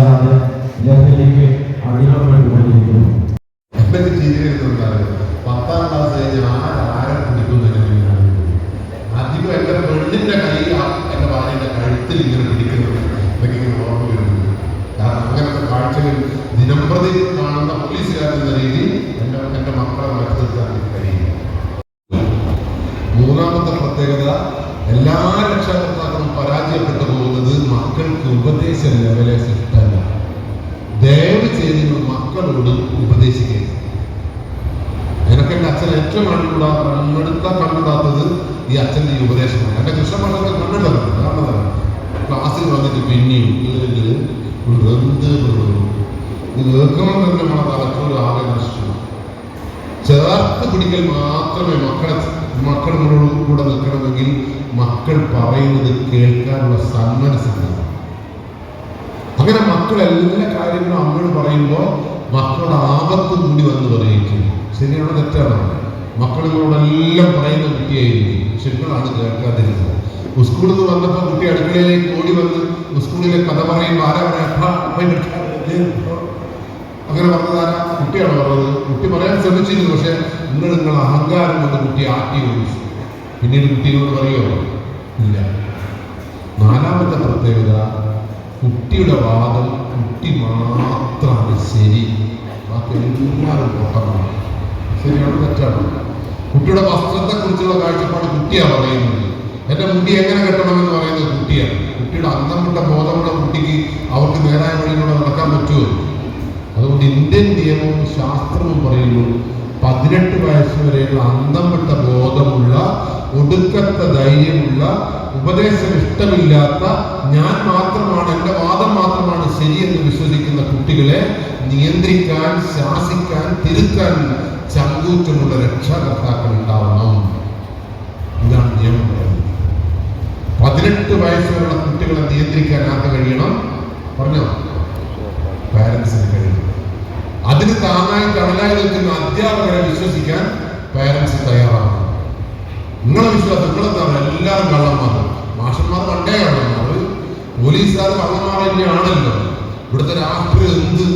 ഇല്ലാതെ ലഹരിക്ക് അടിമപ്പെട്ടുകൊണ്ടിരിക്കുന്നു എന്തൊക്കെ ചെയ്തിരുന്നുണ്ടാണ് പത്താം ക്ലാസ് കഴിഞ്ഞ് ആര് ആരെ പിടിക്കുന്നതിന് അധികം എന്റെ പെണ്ണിന്റെ കൈ എന്റെ ഭാര്യയുടെ കഴുത്തിൽ ഇങ്ങനെ പിടിക്കുന്നത് എനിക്ക് ഇങ്ങനെ ഓർമ്മ വരുന്നുണ്ട്. കാരണം അങ്ങനത്തെ കാഴ്ചകൾ കാണുന്ന പോലീസുകാരെന്ന രീതിയിൽ എന്റെ എന്റെ മക്കളെ വളർത്തിയെടുക്കാൻ കഴിയില്ല. മൂന്നാമത്തെ പ്രത്യേകത എല്ലാ രക്ഷകർത്താക്കളും പരാജയപ്പെട്ടു പോകുന്നത് മക്കൾക്ക് ഉപദേശ ലെവലെ ഇഷ്ടമല്ല ദയവ് ചെയ്ത് നിങ്ങൾ മക്കളോട് ഉപദേശിക്കരുത്. എനിക്ക് എന്റെ അച്ഛൻ ഏറ്റവും കണ്ടുകൂടാ കണ്ണെടുത്ത കണ്ടുകൂടാത്തത് ഈ അച്ഛന്റെ ഈ ഉപദേശമാണ്. എന്റെ കൃഷ്ണമണ്ഡലത്തെ കണ്ടിട്ടുണ്ട്. കാരണം ക്ലാസ്സിൽ വന്നിട്ട് പിന്നെയും എന്ത് ഇത് കേൾക്കണം തന്നെ നമ്മളെ തലച്ചോറ് ആകെ നശിച്ചു ചേർത്ത് പിടിക്കൽ മാത്രമേ മക്കളെ മക്കളോട് കൂടെ നിൽക്കണമെങ്കിൽ മക്കൾ പറയുന്നത് കേൾക്കാനുള്ള സന്മനസ്സുണ്ടാകും അങ്ങനെ മക്കൾ എല്ലാ കാര്യങ്ങളും അമ്മയോട് പറയുമ്പോൾ മക്കളുടെ ആപത്ത് കൂടി വന്ന് പറയിക്കും. ശരിയാണോ തെറ്റാണോ? മക്കളുകളോടെല്ലാം പറയുന്ന കുട്ടിയായിരിക്കും. ശരികളാണ് കേൾക്കാതിരുന്നത്. സ്കൂളിൽ നിന്ന് വന്നപ്പോൾ കുട്ടി അടുക്കളയിലേക്ക് ഓടി വന്ന് സ്കൂളിലെ കഥ പറയുമ്പോൾ ആരാ പറയാം. അങ്ങനെ പറഞ്ഞതാരാ കുട്ടിയാണ് പറഞ്ഞത്. കുട്ടി പറയാൻ ശ്രമിച്ചിരുന്നു പക്ഷെ നിങ്ങൾ നിങ്ങൾ അഹങ്കാരം കൊണ്ട് കുട്ടി ആട്ടി ഒഴിച്ചു. പിന്നീട് കുട്ടിയോട് പറയുമോ ഇല്ല. നാലാമത്തെ പ്രത്യേകത കുട്ടിയുടെ വാദം കുട്ടി മാത്രമാണ് ശരി. ബാക്കിയെല്ലാവരും പൊട്ടമാണ് ശരിയാണ് തെറ്റാണ്? കുട്ടിയുടെ വസ്ത്രത്തെ കുറിച്ചുള്ള കാഴ്ചപ്പാട് കുട്ടിയാണ് പറയുന്നത്. എന്റെ മുടി എങ്ങനെ കെട്ടണമെന്ന് പറയുന്നത് കുട്ടിയാണ് കുട്ടിയുടെ അന്നം വിട്ട ബോധമുള്ള കുട്ടിക്ക് അവർക്ക് നേരായ വഴിയിലൂടെ നടക്കാൻ പറ്റുമോ? അതുകൊണ്ട് ഇന്ത്യൻ നിയമവും ശാസ്ത്രവും പറയുന്നു പതിനെട്ട് വയസ്സ് വരെയുള്ള അന്തം വിട്ട ബോധമുള്ള ഒടുക്കത്തെ ധൈര്യമുള്ള ഉപദേശം ഇഷ്ടമില്ലാത്ത ഞാൻ മാത്രമാണ് എന്റെ വാദം മാത്രമാണ് ശരിയെന്ന് വിശ്വസിക്കുന്ന കുട്ടികളെ നിയന്ത്രിക്കാൻ ശാസിക്കാൻ തിരുത്താൻ ചങ്കൂറ്റമുള്ള രക്ഷാകർത്താക്കൾ ഉണ്ടാവണം. ഇതാണ് നിയമം. പതിനെട്ട് വയസ്സുള്ള കുട്ടികളെ നിയന്ത്രിക്കാൻ ആർക്ക് കഴിയണം? പറഞ്ഞോ? പാരൻസിന് കഴിയണം. അതിന് താങ്ങായി തണലായി നിൽക്കുന്ന അധ്യാപകരെ വിശ്വസിക്കാൻ പാരൻസ് തയ്യാറാണ് നിങ്ങളെ വിശ്വാസം നിങ്ങളെന്താണ്? എല്ലാവരും കള്ളന്മാർ മാഷന്മാർ പണ്ടേ കള്ളന്മാർ പോലീസുകാർ കള്ളന്മാർ തന്നെയാണല്ലോ. ഇവിടുത്തെ രാഷ്ട്രീയം എന്ത്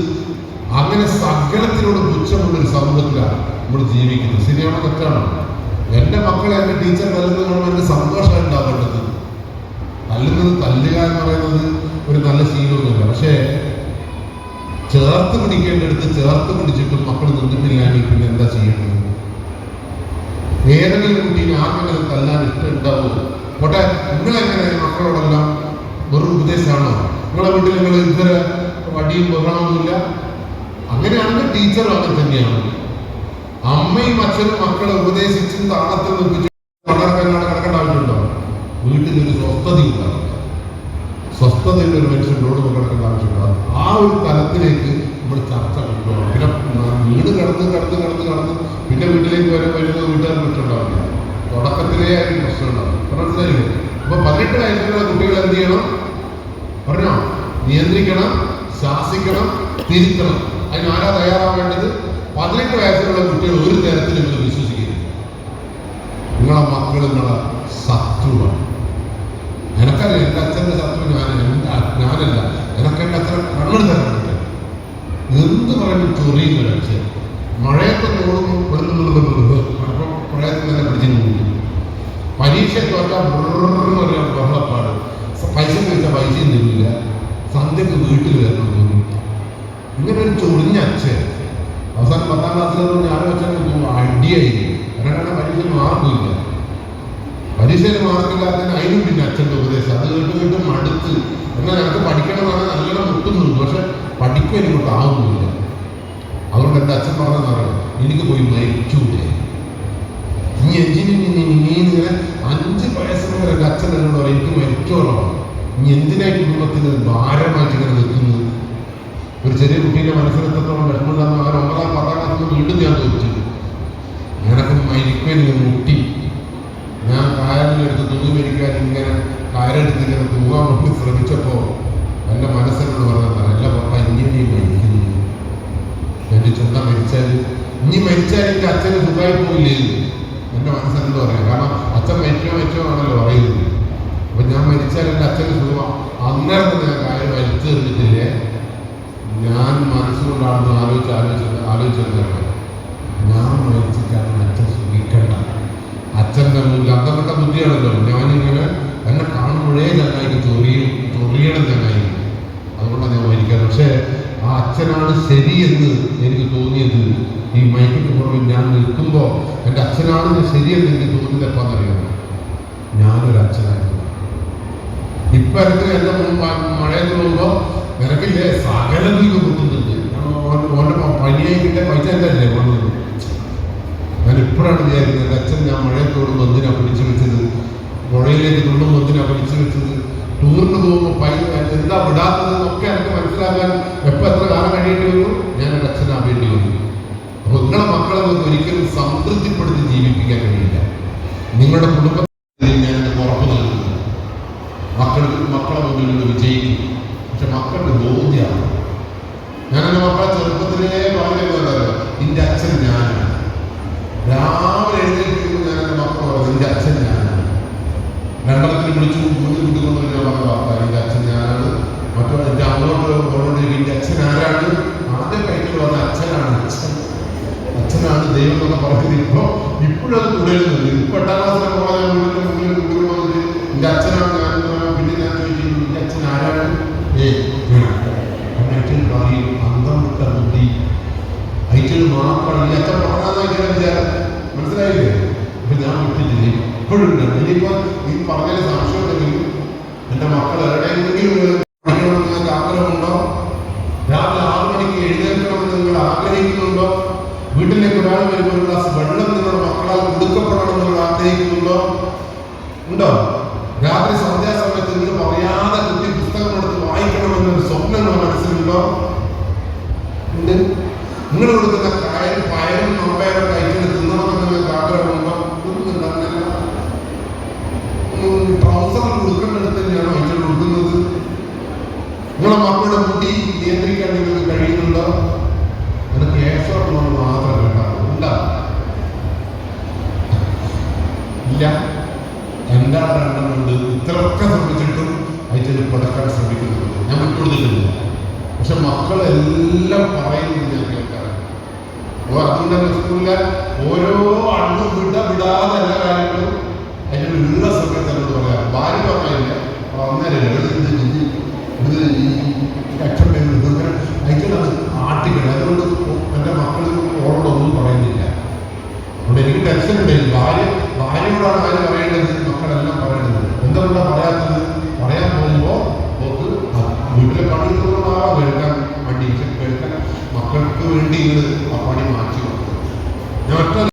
അങ്ങനെ സകലത്തിനോട് പുച്ഛമുള്ള ഒരു സമൂഹത്തിലാണ് നമ്മൾ ജീവിക്കുന്നത്. ശരിയാണോ തെറ്റാണോ. എന്റെ മക്കളെ എന്റെ ടീച്ചർ തല്ലുന്നത് കാണുമ്പോൾ എനിക്ക് സന്തോഷം ഉണ്ടാവേണ്ടത്. തല്ലുന്നത് തല്ലുക എന്ന് പറയുന്നത് ഒരു നല്ല ശീലമൊന്നുമില്ല. പക്ഷേ ചേർത്ത് പിടിക്കേണ്ടടുത്ത് ചേർത്ത് പിടിച്ചിട്ട് മക്കൾ നിന്നിട്ടില്ലെങ്കിൽ പിന്നെ എന്താ ചെയ്യേണ്ടത്? ഏതെങ്കിലും കുട്ടീനെ ആർക്കെങ്കിലും തല്ലാൻ ഇഷ്ടമുണ്ടാവോ പോട്ടെ നിങ്ങളെങ്ങനെ മക്കളോടെല്ലാം വെറും ഉപദേശമാണോ? നിങ്ങളെ വീട്ടിൽ നിങ്ങൾ ഇതുവരെ വടിയും ബഹളമൊന്നുമില്ല? അങ്ങനെയാണെങ്കിൽ ടീച്ചർ അങ്ങനെ തന്നെയാണ്. അമ്മയും അച്ഛനും മക്കളെ ഉപദേശിച്ചും താളത്തിൽ നിർമ്മിച്ചു വളർക്കാനാണ് കിടക്കേണ്ട ആവശ്യമുണ്ടോ? വീട്ടിലൊരു സ്വസ്ഥത ഉണ്ടാവും സ്വസ്ഥതയുള്ള ഒരു മനുഷ്യനോട് കിടക്കേണ്ട ആവശ്യമുണ്ട്? ആ ഒരു തലത്തിലേക്ക് നമ്മൾ ചർച്ച കൊണ്ടുപോകണം പിന്നെ വീട് കടന്ന് കടന്ന് കടന്ന് കടന്ന് പിന്നെ വീട്ടിലേക്ക് വരെ വരുന്നത് വീട്ടുകാർ തുടക്കത്തിലേ പ്രശ്നമുണ്ടാവും മനസ്സിലായില്ലേ അപ്പൊ പതിനെട്ട് വയസ്സിലുള്ള കുട്ടികൾ എന്ത് ചെയ്യണം? പറഞ്ഞോ? നിയന്ത്രിക്കണം ശാസിക്കണം തിരുത്തണം. അതിന് ആരാ തയ്യാറാവേണ്ടത്? പതിനെട്ട് വയസ്സിലുള്ള കുട്ടികൾ ഒരു തരത്തിലും നിങ്ങൾ വിശ്വസിക്കരുത്. നിങ്ങളെ മക്കൾ നിങ്ങളെ ശത്രുവാണ്. എനക്കറിയാം എന്റെ അച്ഛന്റെ ശത്രു ഞാൻ എന്റെ ഞാനല്ല. എനക്ക് എന്റെ അച്ഛനെ കണ്ണു തരാൻ എന്ത് പറയുന്നു ചൊറിയുന്ന ഒരു മഴയൊക്കെ തോന്നുന്നു പ്രയത്നം തന്നെ പിടിച്ചു പോകും പരീക്ഷ തോറ്റാൽ പറയാൻ ബഹളപ്പാട് പൈസ ചോദിച്ചാൽ പൈസയും തരില്ല സന്ധ്യക്ക് വീട്ടിൽ വരണം തോന്നി ഇങ്ങനെ ഒരു ചൊറിഞ്ഞ അച്ഛൻ. അവസാനം പത്താം ക്ലാസ്സിൽ ഞാൻ വെച്ചാൽ അടിയായി. കാരണം പരീക്ഷ മാർക്കില്ല പരീക്ഷയിൽ മാർക്കില്ലാത്തതിന് അതിനും പിന്നെ അച്ഛന്റെ ഉപദേശം. അത് കേട്ട് കേട്ട് മടുത്ത് എന്നാൽ എനിക്ക് പഠിക്കണമെന്നാണ് നല്ലോണം മുട്ടുന്നുണ്ട് പക്ഷെ പഠിക്കുക ഇങ്ങോട്ട് ആവുന്നില്ല. അതുകൊണ്ട് എന്റെ അച്ഛൻ പറഞ്ഞതാണ് എനിക്ക് പോയി മരിച്ചൂടെ? ഇനി എന്തിനു ഇങ്ങനെ അഞ്ച് വയസ്സിന് വരെ അച്ഛൻ എന്നോട് പറയും എനിക്ക് മരിച്ചോളോ നീ എന്തിനാ കുടുംബത്തിന് ഭാരമായിട്ട് ഇങ്ങനെ നിൽക്കുന്നത്? ഒരു ചെറിയ കുട്ടീന്റെ മനസ്സിലെത്രത്തോളം വിഷമമുണ്ടെന്ന് അവർ ഒമ്പതാം പത്താം ക്ലാസ്സിൽ വീണ്ടും ഞാൻ ചോദിച്ചു. ഞാനൊക്കെ മരിക്കുവാൻ മുട്ടി. ഞാൻ കായലിലെടുത്ത് തൂങ്ങി മരിക്കാൻ ഇങ്ങനെ കായലെടുത്ത് ഇങ്ങനെ തൂങ്ങാൻ വേണ്ടി ശ്രമിച്ചപ്പോൾ എന്റെ മനസ്സിനോട് പറഞ്ഞതാണ് അല്ല പപ്പ ഇങ്ങനെ മരിക്കുന്നു. എന്റെ ചുണ്ട മരിച്ചാൽ ഇനി മരിച്ചാൽ എന്റെ അച്ഛന് സുഖമായി പോയില്ലേ എന്റെ മനസ്സിനെന്ത് പറയാം കാരണം അച്ഛൻ മരിക്കോ മരിക്കോ ആണല്ലോ പറയുന്നത് അപ്പം ഞാൻ മരിച്ചാൽ എന്റെ അച്ഛന് സുഖം അന്നേരം ഞാൻ കാര്യം വലിച്ചെറിഞ്ഞിട്ടില്ലേ? മനസ്സുകൊണ്ടാണെന്ന് ആലോചിച്ച് ആലോചിച്ച് ആലോചിച്ചിരുന്നു ഞാൻ മരിച്ചിട്ടാണ് അച്ഛൻ സുഖിക്കേണ്ട. അച്ഛന്റെ മുമ്പിൽ അന്തപ്പെട്ട ബുദ്ധിയാണല്ലോ. ഞാനിങ്ങനെ എന്നെ കാണുമ്പോഴേ ചങ്ങായിക്ക് ചൊറിയും ചൊറിയണം ചങ്ങായി അതുകൊണ്ടാണ് ഞാൻ മരിക്കാറ്. പക്ഷേ ആ അച്ഛനാണ് ശരിയെന്ന് എനിക്ക് തോന്നിയത് ഈ ഞാൻ നിൽക്കുമ്പോൾ എന്റെ അച്ഛനാണ് ശരിയെന്ന് എനിക്ക് തോന്നിയത് എപ്പാന്നറിയാമോ ഞാനൊരു അച്ഛനായിരുന്നു. ഇപ്പൊ എനിക്ക് എന്റെ മഴയെന്ന് പോകുമ്പോ നിനക്കില്ലേ സകലം നീക്ക് കിട്ടുന്നുണ്ട് ഓൻ- ഓന്റെ പ- പനിയായി പൈസ എന്തല്ലേ അല്ലേ ഞാൻ ഇപ്പോഴാണ് വിചാരിക്കുന്നത് എന്റെ അച്ഛൻ ഞാൻ മഴയത്തോടും എന്തിനാ പിടിച്ചു വെച്ചത്? പുഴയിലേക്ക് തുള്ളും എന്തിനാ പിടിച്ചു വെച്ചത്? ടൂറിന് പോകുമ്പോൾ പൈ എന്താ വിടാത്തതെന്നൊക്കെ എനിക്ക് മനസ്സിലാക്കാൻ എപ്പോൾ എത്ര കാലം കഴിയേണ്ടി വന്നു? ഞാൻ എന്റെ അച്ഛനാ വേണ്ടി വന്നു. അപ്പോൾ നിങ്ങളെ മക്കളെ ഒരിക്കലും സംതൃപ്തിപ്പെടുത്തി ജീവിപ്പിക്കാൻ കഴിയില്ല. നിങ്ങളുടെ കുടുംബത്തിൽ ഞാൻ ഉറപ്പ് നൽകുന്നു മക്കൾ മക്കളെ മുമ്പിൽ നിന്ന് വിജയിക്കും പക്ഷെ മക്കളുടെ ബോധ്യമാണ് ഞാൻ എന്റെ മക്കളെ ചെറുപ്പത്തിലേ പറഞ്ഞിരുന്നല്ലോ നിന്റെ അച്ഛൻ ഞാനാണ് രാവിലെ എഴുന്നേൽക്കുമ്പോൾ ഞാൻ എന്റെ മക്കൾ പറഞ്ഞു നിന്റെ അച്ഛൻ ഞാനാണ് രണ്ടെണ്ണത്തിന് വിളിച്ചു മൂന്ന് കുട്ടികൊണ്ട് ഞാൻ പറഞ്ഞ വാർത്ത നിന്റെ അച്ഛൻ ഞാനാണ് മറ്റോ എന്റെ അങ്ങോട്ട് പറഞ്ഞിട്ട് നിന്റെ അച്ഛൻ ആരാണ് ആദ്യം കഴിഞ്ഞു പറഞ്ഞ അച്ഛനാണ് അച്ഛൻ അച്ഛനാണ് ദൈവം എന്നൊക്കെ പറഞ്ഞത് ഇപ്പൊ ഇപ്പോഴും അത് തുടരുന്നുണ്ട് ഇപ്പൊ എട്ടാം ക്ലാസ്സിലെ പോകാൻ മുന്നിൽ മുന്നിൽ മുന്നിൽ വന്നിട്ട് എന്റെ ഞാൻ ആറ് മണിക്ക് വീട്ടിലേക്ക് ഒരാൾ വരുമ്പോൾ വെള്ളം നിങ്ങളുടെ മക്കളാൽ കൊടുക്കപ്പെടണം നിങ്ങൾ ആഗ്രഹിക്കുന്നുണ്ടോ ഉണ്ടോ രാത്രി സന്ധ്യാസമയത്ത് നിങ്ങൾ പറയാതെ കുട്ടി പുസ്തകം എടുത്ത് വായിക്കണമെന്നൊരു സ്വപ്നം നിങ്ങളുടെ മനസ്സിലുണ്ടോ ഉണ്ട് നിങ്ങൾ കൊടുക്കുന്ന കായൽ പയറും മമ്പയറും കഴിച്ചിട്ട് തിന്നണമെന്ന് നിങ്ങൾക്ക് ആഗ്രഹമുണ്ടോ ഒന്നും അങ്ങനെയല്ല ട്രൗസർ കൊടുക്കേണ്ടടുത്ത് തന്നെയാണോ അയച്ചു കൊടുക്കുന്നത് നിങ്ങളെ മക്കളുടെ മുടി നിയന്ത്രിക്കാൻ കഴിയുന്നുണ്ടോ നിനക്ക് ഏസോട്ടുള്ളത് മാത്രം കേട്ടാൽ ഉണ്ടോ ഇല്ല. എന്താണ് രണ്ടെണ്ണമുണ്ട് ഇത്രയൊക്കെ ശ്രമിച്ചിട്ടും അയച്ചത് കൊടുക്കാൻ ശ്രമിക്കുന്നുണ്ട്. ഞാൻ വിട്ടുകൊടുത്തിട്ടില്ല. പക്ഷെ മക്കളെല്ലാം പറയുന്നത് ഞാൻ കേൾക്കാറുണ്ട്. അപ്പോൾ അതുകൊണ്ട് ഓരോ അണ്ണും വിട വിടാതെ എല്ലാ കാര്യങ്ങളും അതിന്റെ ഉള്ള സമയത്ത് എന്നോട് പറയാം. ഭാര്യ പറഞ്ഞില്ല. അന്നേരം അയച്ചത് ആട്ടിക്കണം അതുകൊണ്ട് എന്റെ മക്കൾ ഓരോടൊന്നും പറയുന്നില്ല. അതുകൊണ്ട് എനിക്ക് ടെൻഷൻ ഉണ്ടായി ഭാര്യ ഭാര്യയോടാണ് ആര് പറയേണ്ടത്? മക്കളെല്ലാം പറയേണ്ടത്. എന്തുകൊണ്ടാണ് പറയാത്തത്? പറയാൻ പോകുമ്പോൾ ഓക്ക് വീട്ടിലെ പണിയെടുക്കുന്നതാവാം കേൾക്കാൻ വേണ്ടി കേൾക്കാൻ മക്കൾക്ക് വേണ്ടി ആ പണി മാറ്റി ഞാൻ ഒറ്റ